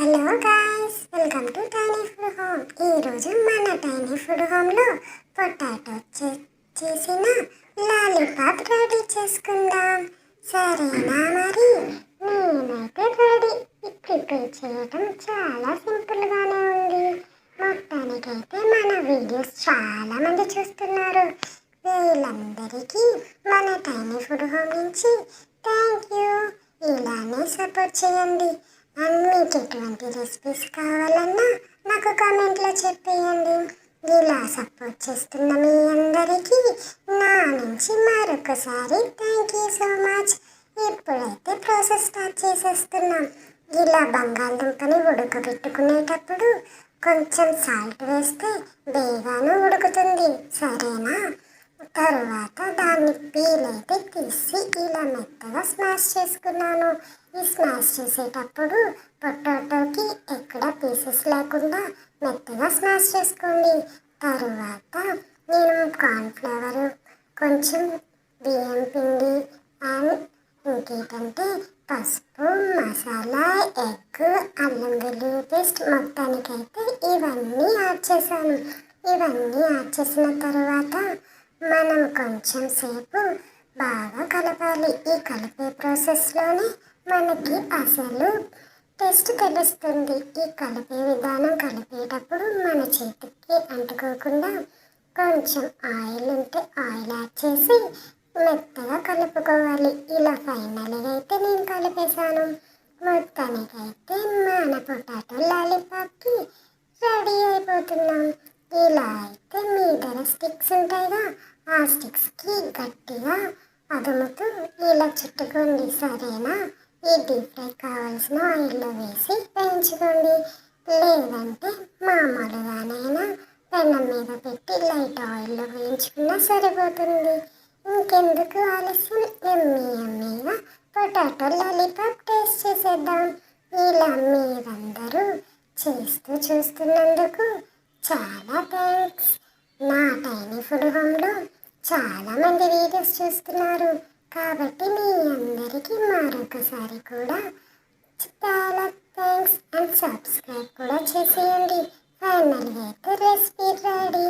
Hello guys welcome to Tiny Food Home. ఈరోజు మన tiny food హోమ్లో పొటాటో చే- చేసిన లాలీపాప్ రెడీ చేసుకుందాం. సరేనా మరి? నేనైతే రెడీ. ప్రిపేర్ చేయడం చాలా సింపుల్గానే ఉంది. మొత్తానికైతే మన వీడియోస్ చాలామంది చూస్తున్నారు. వీళ్ళందరికీ మన టైనీ ఫుడ్ హోమ్ నుంచి థ్యాంక్ యూ. ఇలానే సపోర్ట్ చేయండి. మీకు ఎటువంటి రెసిపీస్ కావాలన్నా నాకు కామెంట్లో చెప్పేయండి. ఇలా సపోర్ట్ చేస్తున్న మీ అందరికీ నా నుంచి మరొకసారి థ్యాంక్ యూ సో మచ్ ఇప్పుడైతే ప్రాసెస్ స్టార్ట్ చేసేస్తున్నాం. ఇలా బంగాళదుంపని ఉడకబెట్టుకునేటప్పుడు కొంచెం సాల్ట్ వేస్తే బేగాను ఉడుకుతుంది. సరేనా? తర్వాత దాన్ని పీల్ అయితే తీసి ఇలా మెత్తగా స్మాష్ చేసుకున్నాను. ఈ స్మాష్ చేసేటప్పుడు పొటాటోకి ఎక్కడ పీసెస్ లేకుండా మెత్తగా స్మాష్ చేసుకోండి. తర్వాత నేను కార్న్ఫ్లవర్ కొంచెం బియ్యం పిండి అండ్ ఇంకేంటంటే పసుపు మసాలా ఎగ్ అల్లం వెల్లుల్లి పేస్ట్ మొత్తానికైతే ఇవన్నీ యాడ్ చేశాను. ఇవన్నీ యాడ్ చేసిన తర్వాత మనం కొంచెం సేపు బాగా కలపాలి. ఈ కలిపే ప్రాసెస్లోనే మనకి అసలు టేస్ట్ తెలుస్తుంది. ఈ కలిపే విధానం కలిపేటప్పుడు మన చేతికి అంటుకోకుండా కొంచెం ఆయిల్ ఉంటే ఆయిల్ యాడ్ చేసి మెత్తగా కలుపుకోవాలి. ఇలా ఫైనల్గా అయితే నేను కలిపేశాను. మొత్తానికైతే మన పొటాటో లాలీపాప్కి రెడీ అయిపోతున్నాం. ఇలా అయితే మీ దగ్గర స్టిక్స్ ఉంటాయి ఆ స్టిక్స్కి గట్టిగా అదుముతూ ఇలా చుట్టుకోండి సరేనా? ఈ డీప్ ఫ్రై కావాల్సిన ఆయిల్లో వేసి వేయించుకోండి. లేదంటే మామూలుగానైనా పెనం మీద పెట్టి లైట్ ఆయిల్లో వేయించుకున్నా సరిపోతుంది. ఇంకెందుకు ఆలస్యం? ఎమ్మి ఎమ్మిగా పొటాటో లాలీపాప్ టేస్ట్ చేసేద్దాం. ఇలా మీరందరూ చేస్తూ చూస్తున్నందుకు చాలా థ్యాంక్స్ నా టైనీ ఫుడ్ హోమ్లో చాలా మంది వీడియోస్ చూస్తున్నారు. కాబట్టి మీ అందరికీ మరొకసారి కూడా చాలా థ్యాంక్స్ అండ్ సబ్స్క్రైబ్ కూడా చేసేయండి. ఫైనల్గా అయితే రెసిపీ రెడీ.